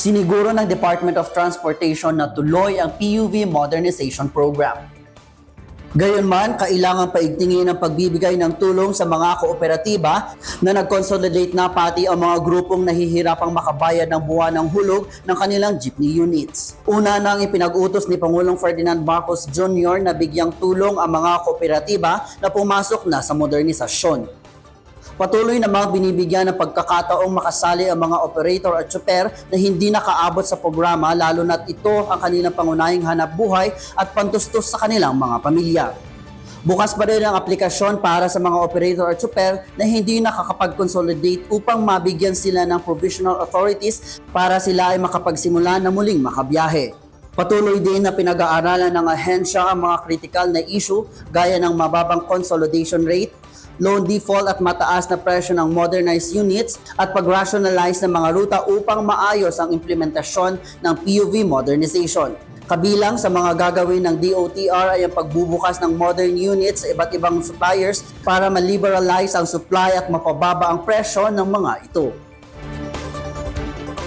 Siniguro ng Department of Transportation na tuloy ang PUV Modernization Program. Gayunman, kailangan paigtingin ang pagbibigay ng tulong sa mga kooperatiba na nag-consolidate na pati ang mga grupong nahihirapang makabayad ng buwan ng hulog ng kanilang jeepney units. Una nang ipinag-utos ni Pangulong Ferdinand Marcos Jr. na bigyang tulong ang mga kooperatiba na pumasok na sa modernisasyon. Patuloy namang binibigyan ng pagkakataong makasali ang mga operator at tsuper na hindi nakaabot sa programa lalo na't ito ang kanilang pangunahing hanap buhay at pantustos sa kanilang mga pamilya. Bukas pa rin ang aplikasyon para sa mga operator at tsuper na hindi nakakapag-consolidate upang mabigyan sila ng provisional authorities para sila ay makapagsimula na muling makabiyahe. Patuloy din na pinag-aaralan ng ahensya ang mga critical na issue gaya ng mababang consolidation rate, loan default at mataas na presyo ng modernized units at pag-rationalize ng mga ruta upang maayos ang implementasyon ng PUV modernization. Kabilang sa mga gagawin ng DOTR ay ang pagbubukas ng modern units sa iba't ibang suppliers para ma-liberalize ang supply at mapababa ang presyo ng mga ito.